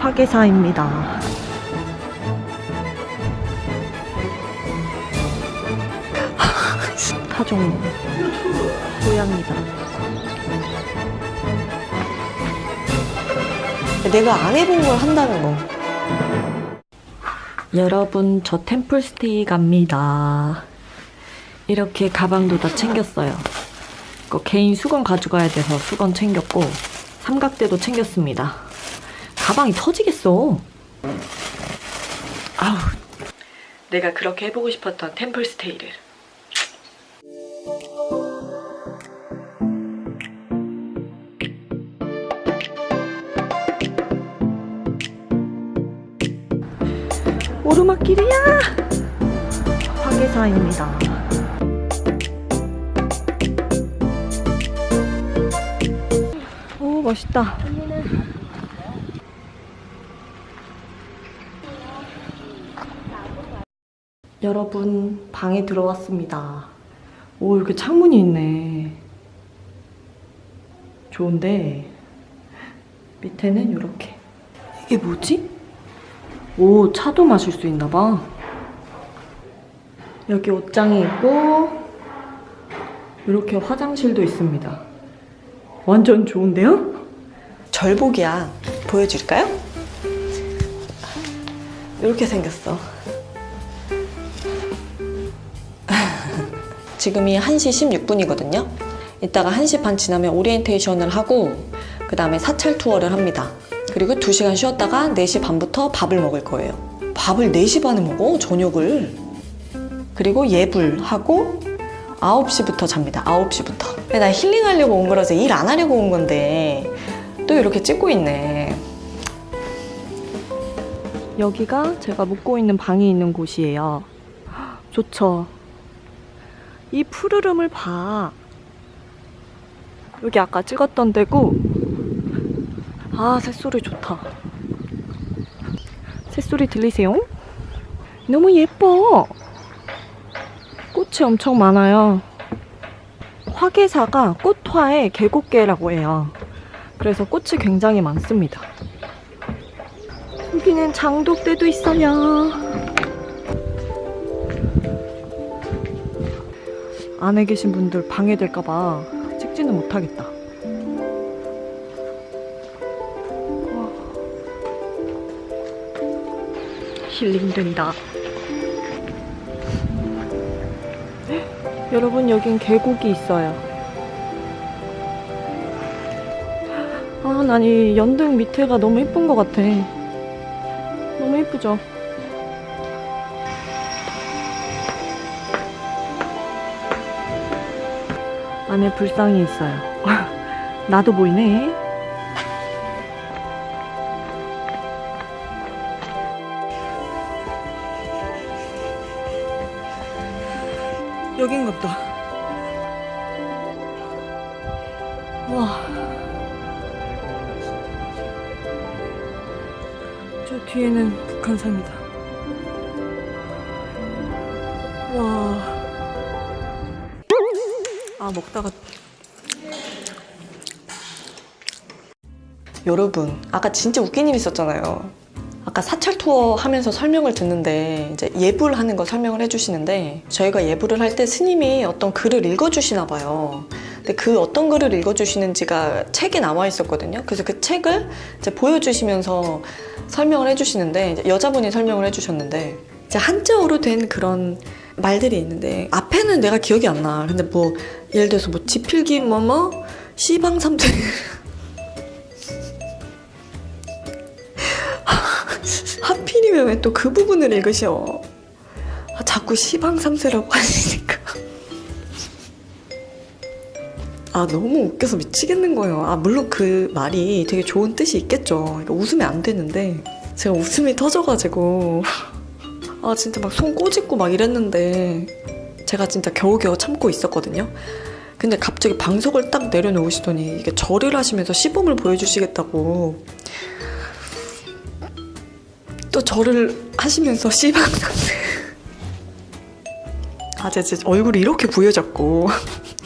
화계사입니다. 타종로 고양이다. 내가 안 해본 걸 한다는 거. 여러분 저 템플스테이 갑니다. 이렇게 가방도 다 챙겼어요. 그 개인 수건 가져가야 돼서 수건 챙겼고 삼각대도 챙겼습니다. 가방이 터지겠어. 아우. 내가 그렇게 해보고 싶었던 템플스테이를. 오르막길이야! 화계사입니다. 오, 멋있다. 여러분, 방에 들어왔습니다. 오, 이렇게 창문이 있네. 좋은데, 밑에는 이렇게. 이게 뭐지? 오, 차도 마실 수 있나 봐. 여기 옷장이 있고, 이렇게 화장실도 있습니다. 완전 좋은데요? 절복이야. 보여줄까요? 이렇게 생겼어. 지금이 1시 16분이거든요. 이따가 1시 반 지나면 오리엔테이션을 하고 그 다음에 사찰 투어를 합니다. 그리고 2시간 쉬었다가 4시 반부터 밥을 먹을 거예요. 밥을 4시 반에 먹어? 저녁을. 그리고 예불하고 9시부터 잡니다. 9시부터. 근데 나 힐링하려고 온 거라서 일 안 하려고 온 건데 또 이렇게 찍고 있네. 여기가 제가 묵고 있는 방이 있는 곳이에요. 좋죠. 이 푸르름을 봐. 여기 아까 찍었던 데고. 아, 새소리 좋다. 새소리 들리세요? 너무 예뻐. 꽃이 엄청 많아요. 화계사가 꽃화의 계곡계라고 해요. 그래서 꽃이 굉장히 많습니다. 여기는 장독대도 있어요. 안에 계신 분들 방해될까봐 찍지는 못하겠다. 와. 힐링된다. 여러분, 여긴 계곡이 있어요. 아, 난 이 연등 밑에가 너무 예쁜 것 같아. 너무 예쁘죠? 안에 불상이 있어요. 나도 보이네. 여긴가 보다. 와. 저 뒤에는 북한산이다. 아, 먹다가 여러분, 아까 진짜 웃긴 일 있었잖아요. 아까 사찰 투어 하면서 설명을 듣는데 이제 예불 하는 거 설명을 해주시는데 저희가 예불을 할 때 스님이 어떤 글을 읽어주시나 봐요. 근데 그 어떤 글을 읽어주시는지가 책에 나와 있었거든요. 그래서 그 책을 이제 보여주시면서 설명을 해주시는데 여자분이 설명을 해주셨는데 이제 한자어로 된 그런 말들이 있는데 앞에는 내가 기억이 안 나. 근데 뭐 예를 들어서 뭐 지필기 뭐뭐 시방삼대 하필이면 왜 또 그 부분을 읽으셔? 아, 자꾸 시방삼세라고 하시니까. 아, 너무 웃겨서 미치겠는 거예요. 아, 물론 그 말이 되게 좋은 뜻이 있겠죠. 그러니까 웃으면 안 되는데, 제가 웃음이 터져가지고, 아, 진짜 막 손 꼬집고 막 이랬는데, 제가 진짜 겨우겨우 참고 있었거든요. 근데 갑자기 방석을 딱 내려놓으시더니, 이게 절을 하시면서 시범을 보여주시겠다고, 또 절을 하시면서 씨방삼세 아, 제, 제 얼굴이 이렇게 부여졌고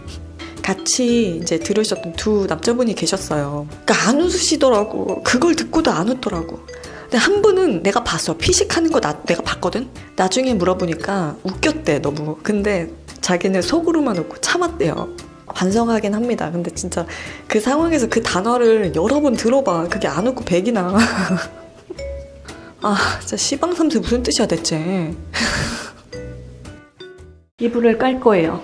같이 이제 들으셨던 두 남자분이 계셨어요. 그러니까 안 웃으시더라고. 그걸 듣고도 안 웃더라고. 근데 한 분은 내가 봤어. 피식하는 거 나, 내가 봤거든? 나중에 물어보니까 웃겼대, 너무. 근데 자기는 속으로만 웃고 참았대요. 반성하긴 합니다. 근데 진짜 그 상황에서 그 단어를 여러 번 들어봐. 그게 안 웃고 백이나. 아, 진짜 시방삼세 무슨 뜻이야, 대체. 이불을 깔 거예요.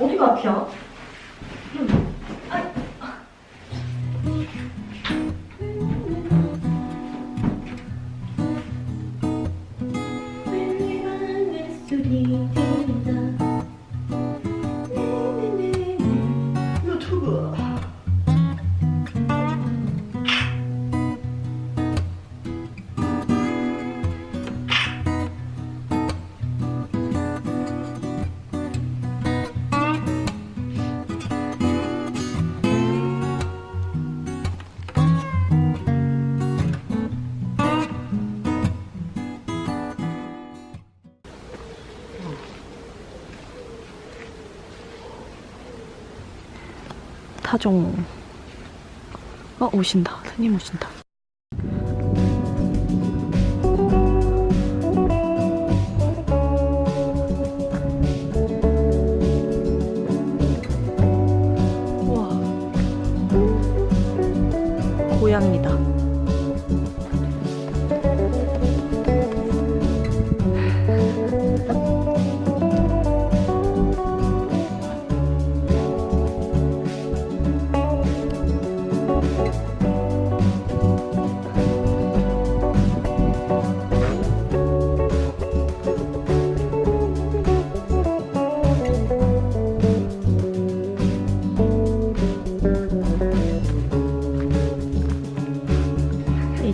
어디가 아프야? 타종. 어, 오신다. 스님 오신다.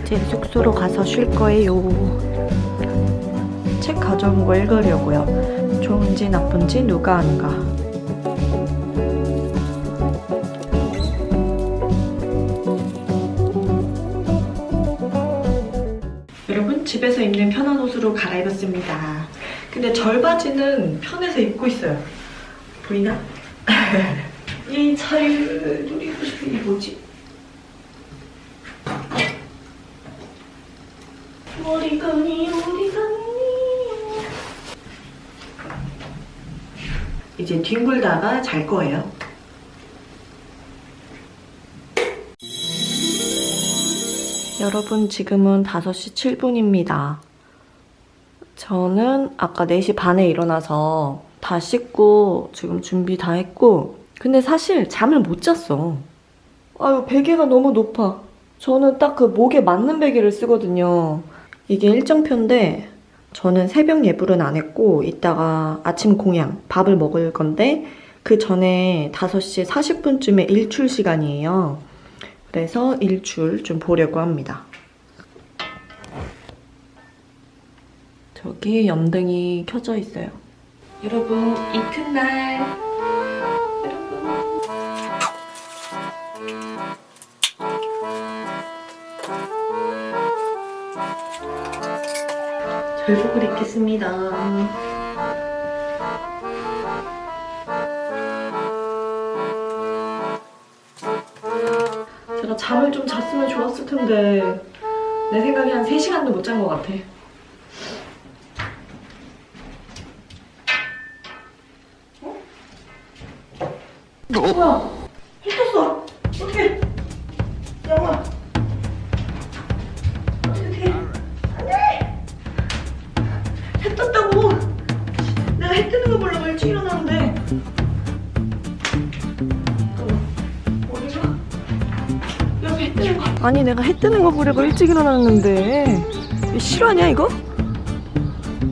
제 숙소로 가서 쉴 거예요. 책 가져온 거 읽으려고요. 좋은지 나쁜지 누가 아는가. 여러분 집에서 입는 편한 옷으로 갈아입었습니다. 근데 절바지는 편해서 입고 있어요. 보이나? 이 차이를 누리고 싶은 이 뭐지? 머리끈이 어디갔니? 이제 뒹굴다가 잘 거예요. 여러분 지금은 5시 7분입니다. 저는 아까 4시 반에 일어나서 다 씻고 지금 준비 다 했고 근데 사실 잠을 못 잤어. 아유 베개가 너무 높아. 저는 딱 그 목에 맞는 베개를 쓰거든요. 이게 일정표인데 저는 새벽 예불은 안 했고 이따가 아침 공양 밥을 먹을 건데 그 전에 5시 40분쯤에 일출 시간이에요. 그래서 일출 좀 보려고 합니다. 저기 연등이 켜져 있어요. 여러분 이튿날 절복을 입겠습니다. 제가 잠을 좀 잤으면 좋았을 텐데 내 생각에 한 3시간도 못 잔 것 같아. 어? 뭐야? 해 떴어. 어떡해. 영아. 해 뜨는 거 보려고 일찍 거. 아니 내가 해 뜨는 거 보려고 일찍 일어났는데. 이거 실화냐 이거?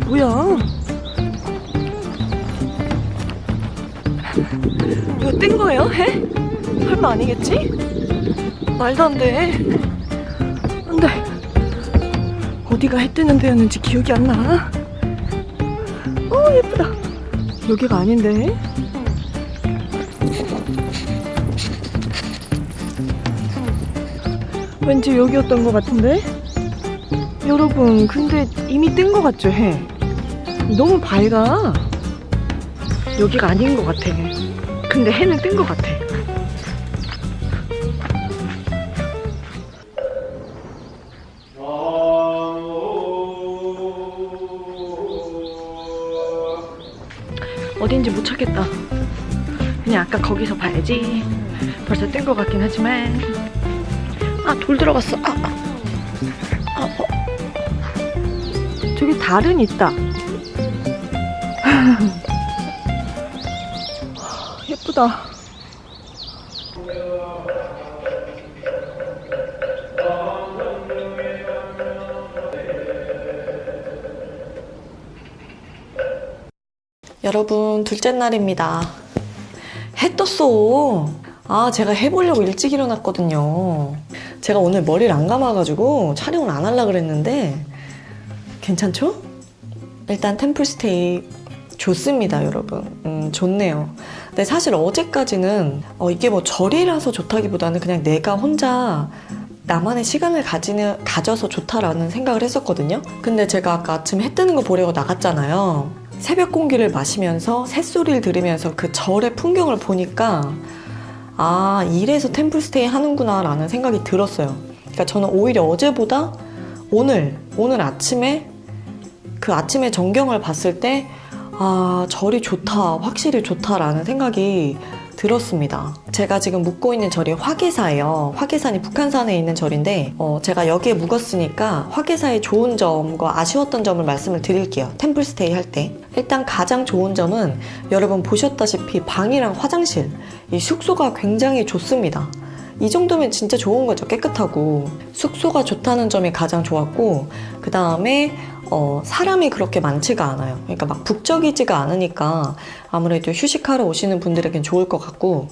뭐야? 이거 뜬 거예요? 해? 설마 아니겠지? 말도 안 돼. 안 돼. 어디가 해 뜨는 데였는지 기억이 안 나. 어, 예쁘다. 여기가 아닌데. 왠지 여기였던 것 같은데? 여러분, 근데 이미 뜬 것 같죠, 해? 너무 밝아. 여기가 아닌 것 같아. 근데 해는 뜬 것 같아. 어딘지 못 찾겠다. 그냥 아까 거기서 봐야지. 벌써 뜬 것 같긴 하지만. 아, 돌 들어갔어. 아, 아. 아, 어. 저기 달은 있다. 예쁘다. 여러분 둘째 날입니다. 해 떴어. 아 제가 해보려고 일찍 일어났거든요. 제가 오늘 머리를 안 감아가지고 촬영을 안 하려 그랬는데 괜찮죠? 일단 템플스테이 좋습니다, 여러분. 음, 좋네요. 근데 사실 어제까지는 어, 이게 뭐 절이라서 좋다기보다는 그냥 내가 혼자 나만의 시간을 가지는, 가져서 좋다라는 생각을 했었거든요. 근데 제가 아까 아침 해 뜨는 거 보려고 나갔잖아요. 새벽 공기를 마시면서 새소리를 들으면서 그 절의 풍경을 보니까 아, 이래서 템플스테이 하는구나 라는 생각이 들었어요. 그러니까 저는 오히려 어제보다 오늘, 오늘 아침에 그 아침에 전경을 봤을 때 아, 절이 좋다, 확실히 좋다라는 생각이 들었습니다. 제가 지금 묵고 있는 절이 화계사예요. 화계산이 북한산에 있는 절인데, 어, 제가 여기에 묵었으니까 화계사의 좋은 점과 아쉬웠던 점을 말씀을 드릴게요. 템플스테이 할 때. 일단 가장 좋은 점은 여러분 보셨다시피 방이랑 화장실, 이 숙소가 굉장히 좋습니다. 이 정도면 진짜 좋은 거죠. 깨끗하고. 숙소가 좋다는 점이 가장 좋았고, 그 다음에 어, 사람이 그렇게 많지가 않아요. 그러니까 막 북적이지가 않으니까 아무래도 휴식하러 오시는 분들에겐 좋을 것 같고,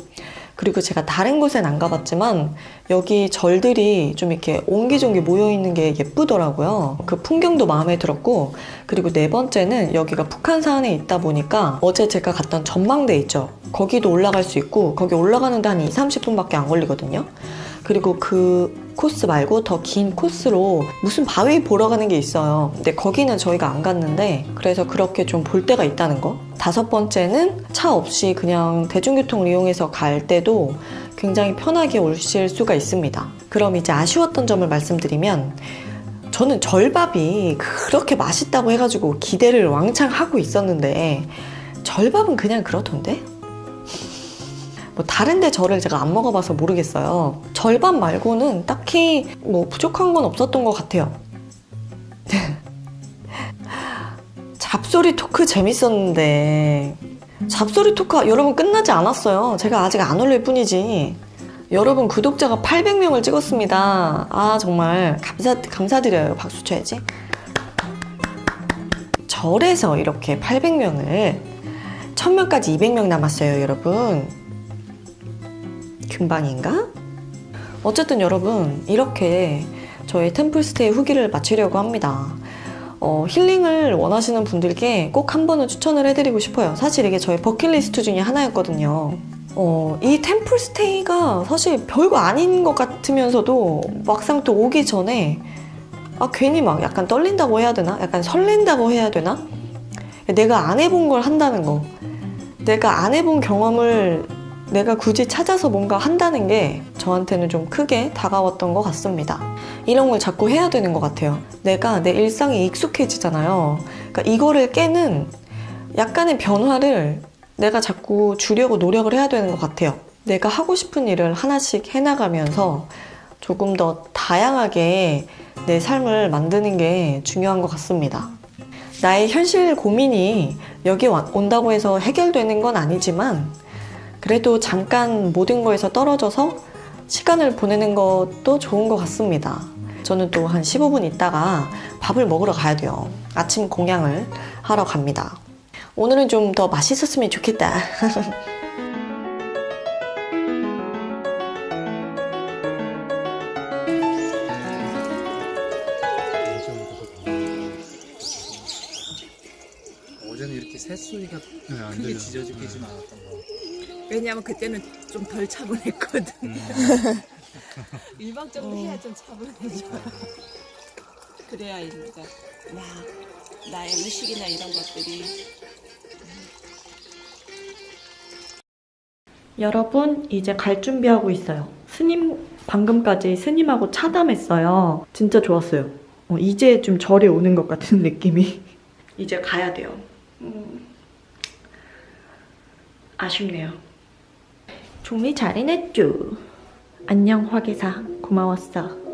그리고 제가 다른 곳엔 안 가봤지만 여기 절들이 좀 이렇게 옹기종기 모여 있는 게 예쁘더라고요. 그 풍경도 마음에 들었고, 그리고 네 번째는 여기가 북한산에 있다 보니까 어제 제가 갔던 전망대 있죠. 거기도 올라갈 수 있고, 거기 올라가는데 한 2, 30분밖에 안 걸리거든요. 그리고 그 코스 말고 더 긴 코스로 무슨 바위 보러 가는 게 있어요. 근데 거기는 저희가 안 갔는데 그래서 그렇게 좀 볼 때가 있다는 거. 다섯 번째는 차 없이 그냥 대중교통을 이용해서 갈 때도 굉장히 편하게 오실 수가 있습니다. 그럼 이제 아쉬웠던 점을 말씀드리면 저는 절밥이 그렇게 맛있다고 해가지고 기대를 왕창 하고 있었는데 절밥은 그냥 그렇던데? 뭐 다른데 절을 제가 안 먹어봐서 모르겠어요. 절밥 말고는 딱히 뭐 부족한 건 없었던 것 같아요. 잡소리 토크 재밌었는데 잡소리 토크 여러분 끝나지 않았어요. 제가 아직 안 올릴 뿐이지. 여러분 구독자가 800명을 찍었습니다. 아 정말 감사 감사드려요. 박수 쳐야지. 절에서 이렇게 800명을 1000명까지 200명 남았어요, 여러분. 금방인가? 어쨌든 여러분 이렇게 저의 템플스테이 후기를 마치려고 합니다. 어, 힐링을 원하시는 분들께 꼭 한 번은 추천을 해드리고 싶어요. 사실 이게 저의 버킷리스트 중에 하나였거든요. 어, 이 템플스테이가 사실 별거 아닌 것 같으면서도 막상 또 오기 전에 아, 괜히 막 약간 떨린다고 해야 되나? 약간 설렌다고 해야 되나? 내가 안 해본 걸 한다는 거. 내가 안 해본 경험을 내가 굳이 찾아서 뭔가 한다는 게 저한테는 좀 크게 다가왔던 것 같습니다. 이런 걸 자꾸 해야 되는 것 같아요. 내가 내 일상에 익숙해지잖아요. 그러니까 이거를 깨는 약간의 변화를 내가 자꾸 주려고 노력을 해야 되는 것 같아요. 내가 하고 싶은 일을 하나씩 해나가면서 조금 더 다양하게 내 삶을 만드는 게 중요한 것 같습니다. 나의 현실 고민이 여기 와- 온다고 해서 해결되는 건 아니지만 그래도 잠깐 모든 거에서 떨어져서 시간을 보내는 것도 좋은 것 같습니다. 저는 또 한 15분 있다가 밥을 먹으러 가야 돼요. 아침 공양을 하러 갑니다. 오늘은 좀 더 맛있었으면 좋겠다. 어제는 이렇게 새소리가 크게 지저지진 않았던 거. 왜냐하면 그때는 좀 덜 차분했거든. 음. 일방적으로 해야 좀 차분해져. 그래야 이제 나 나의 의식이나 이런 것들이 여러분, 이제 갈 준비하고 있어요. 스님, 방금까지 스님하고 차담했어요. 진짜 좋았어요. 어, 이제 좀 절에 오는 것 같은 느낌이. 이제 가야 돼요. 음, 아쉽네요. 종이 잘해냈쥬. 안녕 화개사 고마웠어.